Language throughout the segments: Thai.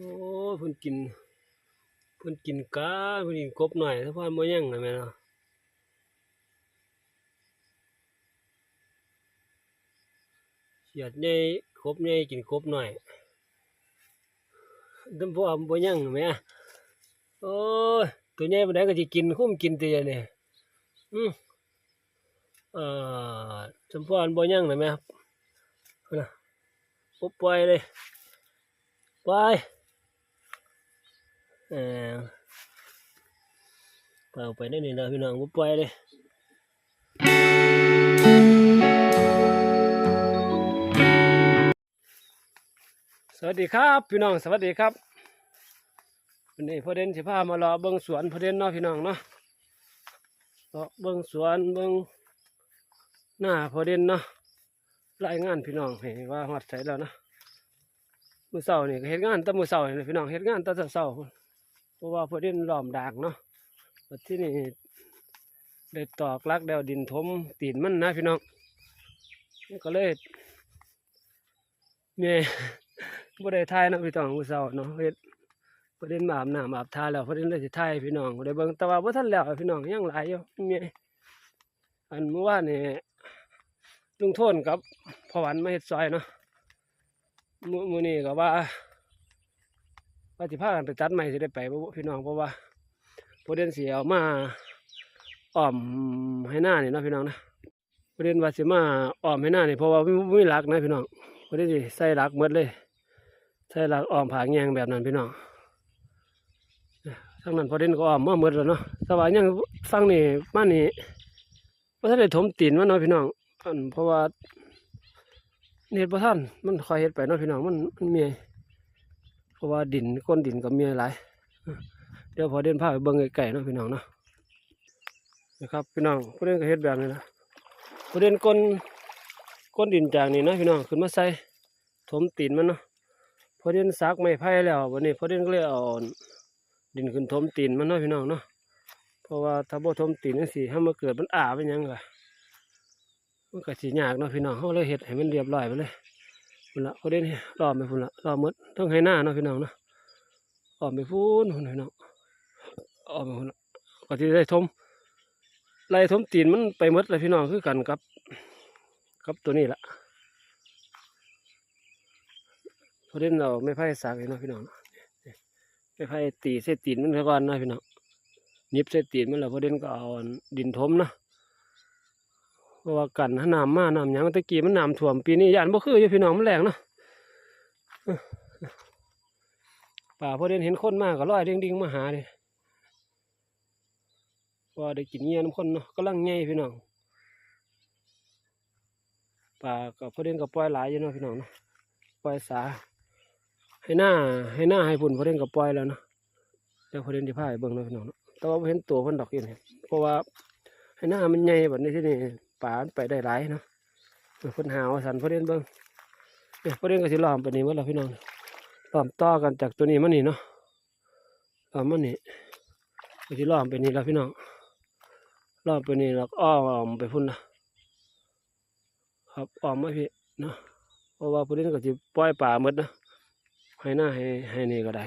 โอ้เพิ่นกินเพิ่นกินกาเพิ่นกินกบหน่อยถ้าพ่อบ่ยังนะแม่เนาะเสียดใหญ่กบใหญ่กินกบหน่อยดำพ่อบ่ยังแม่โอ้ยตัวใหญ่ปานใดก็สิกินคุ้มกินติเนี่ยอืออ่าจำพ่ออันบ่ยังนะแม่ครับนน่ะปบปล่อยเลยไป เออเปล่าไปได้นี่นะพี่น้องบ่ปล่อยเลยสวัสดีครับพี่น้องสวัสดีครับวันนี้พ่อเด่นสิพามารอเบิ่งสวนพ่อเด่นเนาะพี่น้องเนาะรอเบิ่งสวนเบิ่งหน้าพ่อเด่นเนาะรายงานพี่น้องให้ว่าฮอดใส่แล้วนะมือเช้านี่เฮ็ดงานแต่มื้อเช้านี่พี่น้องเฮ็ดงานแต่เช้าๆ เพราะว่าเพื่อด่นล้อมดากเนาะที่นี่ได้ตอกลักแดวดินทมตีนมันนะพี่น้องนี่ก็เลยเนี่ยบ่ได้ทายนะพี่น้องมื้อเช้าเนาะเฮ็ดเพื่อด่นมาอาบน้ำอาบทาแล้วเพื่อด่นเลยสิทายพี่น้องได้เบิ่งแต่ว่าบ่ทันแล้วพี่น้องยังหลายอยู่เมียอันเมื่อวานนี่ลุงโทนกับพ่อหวันมาเฮ็ดซอยเนาะมือมื้อนี้ก็ว่า ว่าสิพากันไปตัดไม้สิได้ไปบ่พี่น้องเพราะว่าปรเด็นสิเอามาอ้อมให้หน้านี่เนะพี่น้องนะปรเดนว่าสิมาอ้อมให้หน้านี่เพราะว่าไม่รักนะพี่น้องประเดนสิใส่หลักหมดเลย ใส่หลักอ้อมผางแงงแบบนั้นพี่น้องทั้งนั้นปรเดนก็อ้อมมาหมดแล้วเนาะแต่ว่ายังฟังนี่มานี่บ่ทันได้ถมตีนมันเนาะพี่น้องอันเพราะว่าเฮ็ดบ่ทันมันคอยเฮ็ดไปเนาะพี่น้องมันมันเมีย เพราะว่าดินก้นดินก็มีหลายเดี๋ยวพอเดินพาไปเบิ่งไก่ๆเนาะพี่น้องเนาะนะครับพี่น้องผู้เล่นก็เฮ็ดแบบนี้นะผู้เล่นก้นก้นดินจากนี่นะพี่น้องขึ้นมาใส่ถมตีนมันเนาะพอเดินซักไม้ไผ่แล้ววันนี้พอเดินก็เลยเอาดินขึ้นถมตีนมันเนาะพี่น้องเนาะเพราะว่าถ้าบ่ถมตีนจังซี่ถ้ามาเกิดมันอาเป็นยังก็มันก็สิยากเนาะพี่น้องเฮาเลยเฮ็ดให้มันเรียบร้อยไปเลย พุ่นละเขาเด่นรอบไปพุ่นละรอบมดต้องให้หน้าเนาะพี่น้องเนาะออกไปพูนพุ่นพี่น้องออกไปพุ่นละก็ที่ได้ทมไล่ทมตีนมันไปมดเลยพี่น้องคือกันกับกับตัวนี้ละเขาเด่นเราไม่ไพ่สากเลยเนาะพี่น้องนะไม่ไพ่ตีเส้ตีนมันซะก่อนนะพี่น้องยิบเส้ตีนมันแล้วเขาเด่นก็เอาดินทมเนาะ เพราะว่ากันถ้าน้ำมาน้ำหยังตะกี้มันน้ำท่วมปีนี้ยานบ่คืออยู่พี่น้องมันแรงเนาะป่าพอเดินเห็นคนมากก็ลอยเด้งๆมาหาเลยว่าได้กินเงี้ยน้ำคนเนาะกำลังใหญ่พี่น้องป่าก็พอเดินก็ปล่อยหลายอยู่เนาะพี่น้องเนาะปล่อยสา ให้หน้าให้หน้าให้พุ่นพอเดินก็ปล่อยแล้วเนาะเดี๋ยวพอเดินที่พาไปเบิ่งเนาะพี่น้องเนาะแต่ว่าเห็นตัวพิ่นดอกอยู่นี่เพราะว่าให้หน้ามันใหญ่แบบนี้ที่นี่ ป่ามันไปได้หลายเนาะเพิ่นหาวสันเพิ่นเล่นเบิ่งเอ้ยเพิ่นเล่นก็สิล้อมไปนี่หมดแล้วพี่น้องล้อมต่อกันจากตัวนี้มานี่เนาะล้อมมานี่ก็สิล้อมไปนี่แล้วพี่น้องล้อมไปนี่แล้วอ้อมไปพุ่นนะครับอ้อมมาพี่เนาะเพราะว่าเพิ่นเล่นก็สิปล่อยป่าหมดนะให้หน้าให้ให้นี่ก็ได้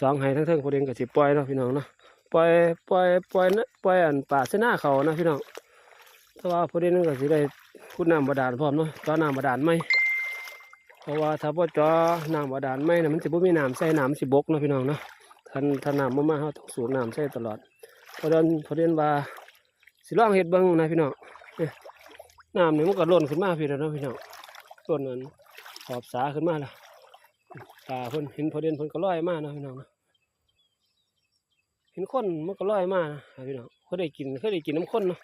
สองให้ทั้งเทิงเพิ่นเล่นก็สิปล่อยเนาะพี่น้องเนาะปล่อยปล่อยปล่อยนะปล่อยอันป่าเสนาเขานะพี่น้อง แต่ว่าประเด็นนึงก็สิได้ขุดน้ำบาดาลพร้อมเนาะเจอน้ำบาดาลไหมเพราะว่าถ้าบ่เจอน้ำบาดาลไหมน่ะมันสิบ่มีน้ำใส่น้ำมันสิบกเนาะพี่น้องเนาะท่านท่านน้ำมามาเฮาต้องสูบน้ำใส่ตลอดพราะฉะนั้นประเด็นว่าสิลองเฮ็ดเบิ่งนะพี่น้องน้ำเนี่ยมันก็ล้นขึ้นมาพี่แล้วเนาะพี่น้องล้นนั้นขอบสาขึ้นมาแล้วตาเพิ่นเห็นประเด็นเพิ่นก็ลอยมาเนาะพี่น้องเนะเห็นคนมันก็ลอยมากนะพี่น้องเขาได้กินเขาได้กินน้ำข้นเนาะ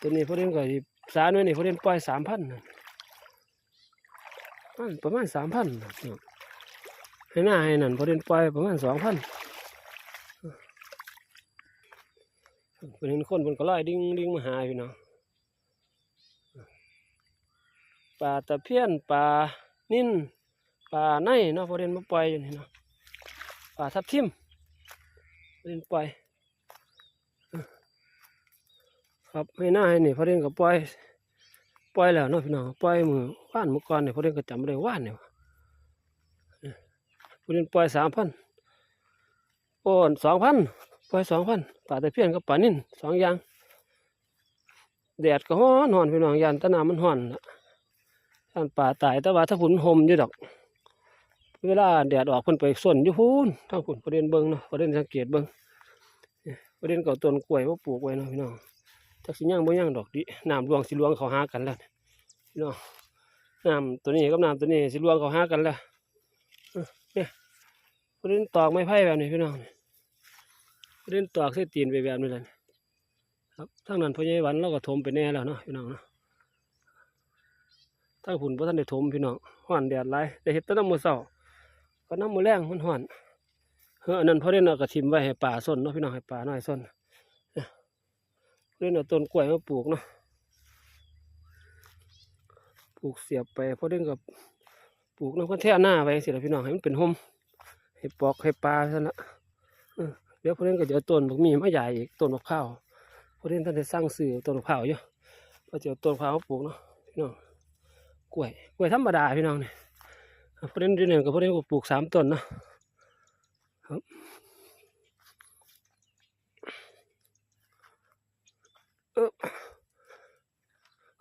ตัวนี้พอเล่นก็สิสาหน่วยนี่พอเล่นปล่อยสามพันประมาณสามพันให้หน้าให้นั่นพอเล่นปล่อยประมาณสองพันเป็นเห็นคนบนก็ไลอยดิ้งดิ้งมาหาพี่น้องปลาตะเพียนปลานิ่นปลาในเนาะพอเล่นมาปล่อยอยู่นี่เนาะปลาทับทิมพอเล่นปล่อย ครับให้หน้าให้นี่พอเรียนก็ปล่อยปล่อยแล้วเนาะพี่น้องปล่อยมือว่านมือก่อนเนี่ยพอเรียนก็จำไม่ได้ว่านเนี่ยผู้เล่นปล่อยสามพันโอนสองพันปล่อยสองพันปลาตะเพียนกับปลานิ่นสองอย่างแดดก็ฮ้อนหอนพี่น้องยันตะนามันฮ้อนละยันป่าตายแต่ว่าถ้าฝนห่มอยู่ดอก เวลาแดดออกเพิ่นไปส่วนอยู่พูนทางพุ่นประเด็นเบิ่งเนาะประเด็นสังเกตเบิ่งประเด็นเก่าต้นกล้วยว่าปลูกไว้เนาะพี่น้อง จักสิย่างบ่ย่างดอกดิน้ำรวงสิรวงเขาหากันแล้วพี่น้องน้ำตัวนี้กับน้ำตัวนี้สิรวงเขาหากันแล้วเนี่ยประเด็นตอกไม้ไผ่แบบนี้พี่น้องประเด็นตอกใส่ตีนไปแบบนี้แหละครับทางนั้นพอใหญ่หวันเราก็ถมไปแน่แล้วเนาะพี่น้องเนาะทางพุ่นพ่ท่านได้ถมพี่น้องฮ้อนแดดหลายได้เฮ็ดแตั้งแต่มื้อเช้าก็น้ำมือแรงมันห่อนเฮ้ออันนั้นพอเล่นเอากระทิมไว้ให้ป่าส้นเนาะพี่น้องให้ป่าน้อยส้นเเล่นเอาต้นกล้วยมาปลูกเนาะปลูกเสียบไปเพอเล่นกับปลูกน้ำกันแท่หน้าไว้สิละพี่น้องให้มันเป็นห่มให้ปอกให้ปลาซะละเดี๋ยวพอเล่นก็จะเอาต้นบักมีมาใหญ่อีกต้นมะพร้าวพอเล่นท่านได้สร้างสื่อต้นมะพร้าวอยู่พอจะเอาต้นมะพร้าวมาปลูกเนาะพี่น้องกล้วยกล้วยธรรมดาพี่น้องเนี่ยประเด็นที่หนึ่งก็ประเด็นปลูกสามต้นเนาะครับ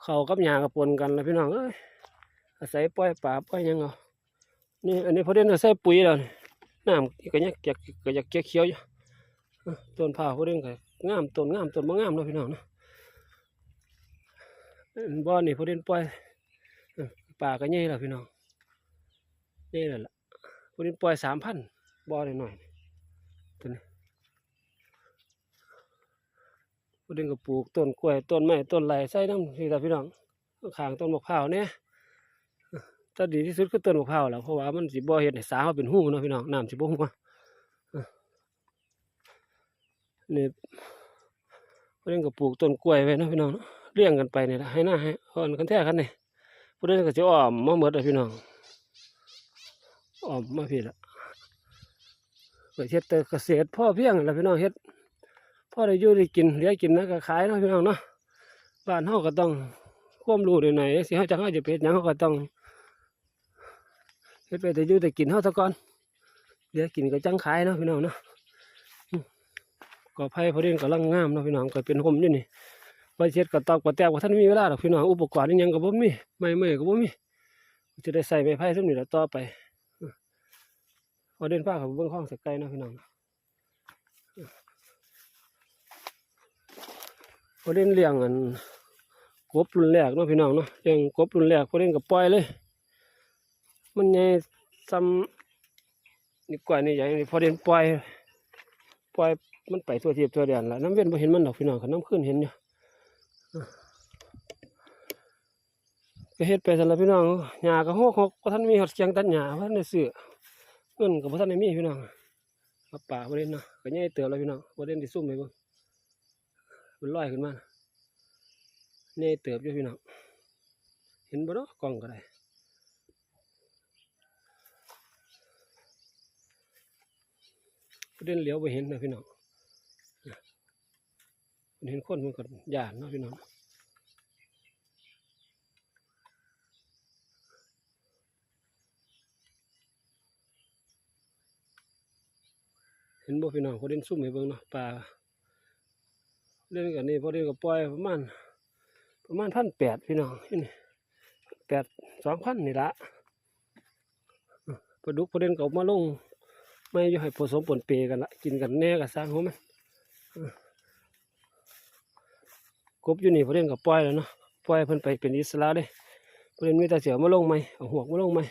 เขากับหญ้ากับปนกันแล้วพี่น้องเอ้ยอาศัยปล่อยป่าปล่อยยังเอานี่อันนี้ประเด็นก็ใส่ปุ๋ยแล้วน้ำก็ยังเกียกก็อยากเกียกเขียวอยู่ต้นผ้าประเด็นก็งามต้นงามต้นบ่งามเนาะพี่น้องนะบ่อนี่ประเด็นปล่อยป่าก็ใหญ่แล้วพี่น้องนี่แหละล่ะวันนี้ปล่อยสามพันบ่อหน่อยๆตัวนี้ วันนี้ก็ปลูกต้นกล้วยต้นไม้ต้นไรใส่น้ำที่ตาพี่น้องข้างต้นมะพร้าวเนี่ยถ้าดีที่สุดก็ต้นมะพร้าวแหล้วเพราะว่ามันสิบ่เห็ดให้สามาเป็นหูเนาะพี่น้องน้ำสิบ่หัวนี่วันนี้ก็ปลูกต้นกล้วยไว้นะพี่น้องเลี้ยงกันไปเนี่ยให้หน้าให้อ่อนกันแท้กันเนี่ยวันนี้ก็จะอ้อมมาหมดเลยพี่น้องออมมาพี่ละเปิดเฮ็ดแต่เกษตรพ่อเพียงแหละพี่น้องเฮ็ด พ่อได้อยู่ได้กินเหลือกินนะก็ขายเนาะพี่น้องเนาะบ้านเฮาก็ต้องควมรู้หน่อยๆสิเฮาจังเฮาจะเป็นหยังเฮาก็ต้องเฮ็ดไปแต่อยู่แต่กินเฮาซะก่อนเหลือกินก็จังขายเนาะพี่น้องเนาะก็ไผพอเด่นกำลังงามเนาะพี่น้องก็เป็นห่มอยู่นี่ไว้เฮ็ดก็ตอกก็แตกบ่ทันมีเวลาดอกพี่น้องอุปกรณ์อิหยังก็บ่มีไม้เมื่อยก็บ่มีจะได้ใส่ไม้ไผ่ซุมนี้ละต่อไปพอเดินผ้าเขาเบื้องข้องสกไกลเนาะพี่น้อง พอเดินเลี้ยงอันกบรุ่นแรกเนาะพี่น้องเนาะเลี้ยงกบรุ่นแรกพอเดินกับปล่อยเลย มันใหญ่ซ้ำนี่กว่านี่ใหญ่พอเดินปล่อยปล่อยมันไปทั่วเทียบทั่วเดียนละน้ำเว้นพอเห็นมันดอกพี่น้องขันน้ำขึ้นเห็นอยู่ก็เฮ็ดไปสำหรับพี่น้องหญ้าก็หกหกก็ท่านมีหอดเกียงตัดหญ้าเพราะท่านได้ซื้อเงินกับพ่ท่านได้มีพี่น้องมาป่าประเด็นเนาะก็ยังเตือนเราพี่น้องประเด็นที่ซุ่มไปเบ้าง นลอยขึ้นมาเนี่ยเติบอยู่พี่น้องเห็นบ่เนาะกล้องก็ได้ประเด็นเหลียวไปเห็นนะพี่น้องเห็นคนมันก็ยานเนาะพี่น้องเห็นบ่พี่น้องเขาเล่นซุ่มให้เบิ่งเนาะปลา เล่นกันนี่พอเล่นกับปล่อยประมาณประมาณพันแปดพี่น้องนี่แปดสองพันนี่ละปลาดุกพอเล่นกับมาลง ไม่อยู่ให้ผสมปนเปกันละกินกันแน่กับสร้างหัวมันกบอยู่นี่พอเล่นกับปล่อยแล้วเนาะปล่อยเพิ่นไปเป็นอิสระเลยพอเล่นมีแต่เสือมาลงไหมเอาหัวกมาลงไหม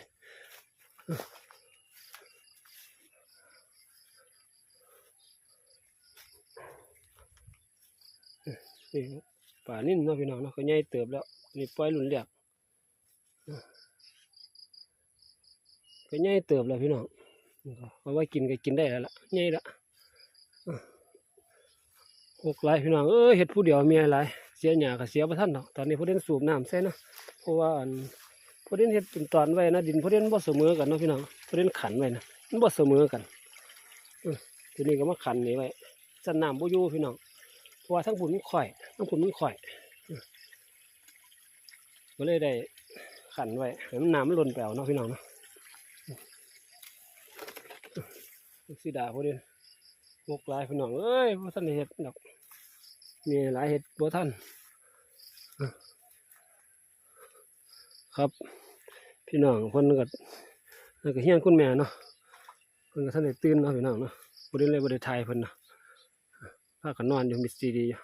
นี่ป่านิ่นเนาะพี่น้องเนาะก็ใหญ่เติบแล้วนี่ปล่อยหลุนแหลกก็ใหญ่เติบแล้วพี่น้องนี่ก็เอาไว้กินก็กินได้แล้วล่ะใหญ่ละอะหกหลายพี่น้องเอ้ยเห็ดผู้เดียวมียหลายเสียหญ้าก็เสียประทันดอกตอนนี้ผู้เล่นสูบน้ำใส่เนาะเพราะว่าอันผู้เล่นเห็ดเป็นตอนไว้นะดินผู้เล่นบ่เสมอกันเนาะพี่น้องผู้เล่นขันไว้นะมันบ่เสมอกันทีนี้ก็มาขันนี่ไว้สนน้ำบ่อยู่พี่น้อง เพราะว่าทั้งผุนมันข่อย ทั้งผุนมันข่อยก็เลยได้ขันไว้ให้มันน้ำมันหล่นแปวเนาะพี่น้องเนาะสีดาพอดีหกลายพี่น้องเอ้ยบ่ทันเฮ็ดดอกมีหลายเฮ็ดบ่ทันครับ พี่น้องเพิ่นก็แล้วก็เฮี้ยนคุณแม่เนาะเพิ่นก็ทันได้ตื่นเนาะพี่น้องเนาะบ่ได้เลยบ่ได้ถ่ายเพิ่นเนาะ พากันนอนอยู่มิดซีดีอยู่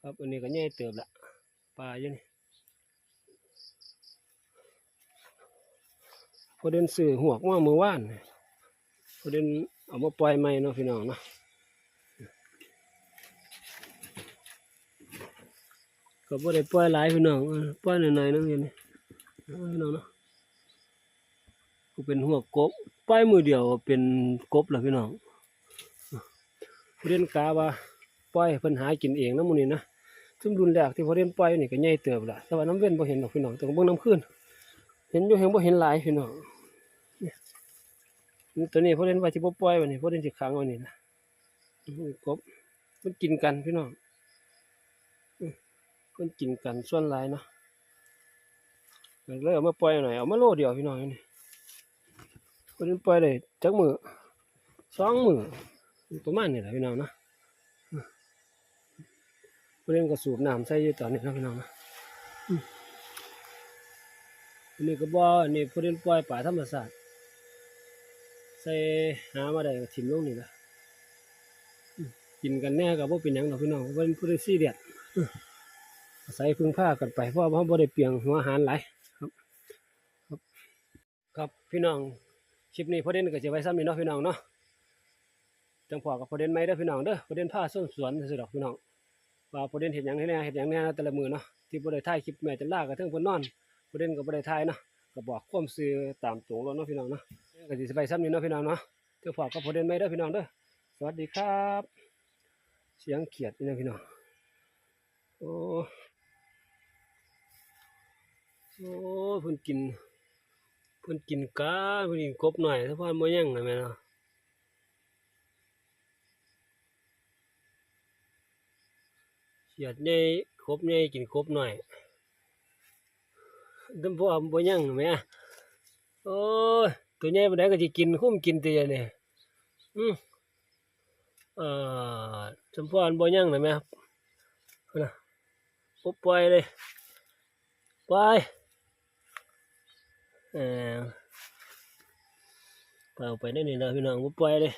ครับอันนี้ก็ใหญ่เติบละปลาอยู่นี่พอเดินซื้อหวกมามือว่านพอเดินเอามาปล่อยใหม่เนาะพี่น้องเนาะก็บ่ได้ปล่อยหลายพี่น้องปล่อยหน่อยๆนึงอยู่นี่เอาพี่น้องเนาะ ก็เป็นหัวกบปล่อยมือเดียวเป็นกบแล้วพี่น้องพอเดินกาว่าปล่อยให้เพิ่นหากินเองนะมื้อนี้นะซึ่งรุนแรกที่พอเรียนปล่อยนี่ก็ใหญ่เติบละแต่ว่าน้ำเว้นบ่เห็นดอกพี่น้องแต่ก็เบิ่งน้ำขึ้น เห็นอยู่เห็นบ่เห็นหลายพี่น้องเนี่ยตัวนี้พอเรียนว่าสิบ่ปล่อยวันนี้พอเรียนสิขังไวันนี้นะกบมันกินกันพี่น้องมันกินกันส่วนหลายเนาะเลยเอามาปล่อยหน่อยเอามาโลเดียวพี่น้องนี่ พอเรียนปล่อยได้จักมือสองมือประมาณนี้แหละพี่น้องนะเพื่อนก็สูบน้ำใส่อยู่ตอนนี้นะพี่น้องนะอันนี้ก็บ่ออันนี้เพื่อนปล่อยป่าธรรมชาติใส่หามาได้ก็ถิ่มลงนี่ละกินกันแน่กับว่าเป็นยังดอกพี่น้องเป็นผู้ได้ซีเรียสอืมอาศัยพึ่งผ้ากันไปเพราะว่าเขาบ่ได้เปลียงหัวอาหารหลายครับ ครับพี่น้อง คลิปนี้พอเด่นก็จะไว้ซ้ำนี่เนาะพี่น้องเนาะจังพอกับพอเด่นไหมเด้อพี่น้องเด้อพอเด่นผ้าส้นสวนซื่อๆดอกพี่น้องว่าประเด็นเห็นอย่างนี้นะเห็นอย่างนี้นะแต่ละมือเนาะที่บ่ได้ถ่ายคลิปแม่จันลากกระเทิงพิ่นนอนประเด็นก็บ่ได้ถ่ายเนาะก็บอกความซื่อตามตรงแล้วเนาะพี่น้องเนาะก็สิไปซ้ำนี้เนาะพี่น้องเนาะเจ้าฝากกับประเด็นไม่เด้อพี่น้องเด้อสวัสดีครับ เสียงเขียดนี่นะพี่น้องโอ้โอ้เพิ่นกิน เพิ่นกินกาเพิ่นกินกบหน่อยถ้าพ่อบ่ยังนะแม่เนาะเขียดใหญ่ครบใหญ่กินครบหน่อยดำพวกบ่ยังแหม่โอ้ยตัวใหญ่ปานใดก็สิกินคุ้มกินตัวเนี่ยอืมอ่าจำพวกอันบ่ยังนะแม่ครับนะปุ๊บปล่อยเลยปล่อย เออเป่าไปได้นี่นะพี่น้องปุ๊บปล่อยเลย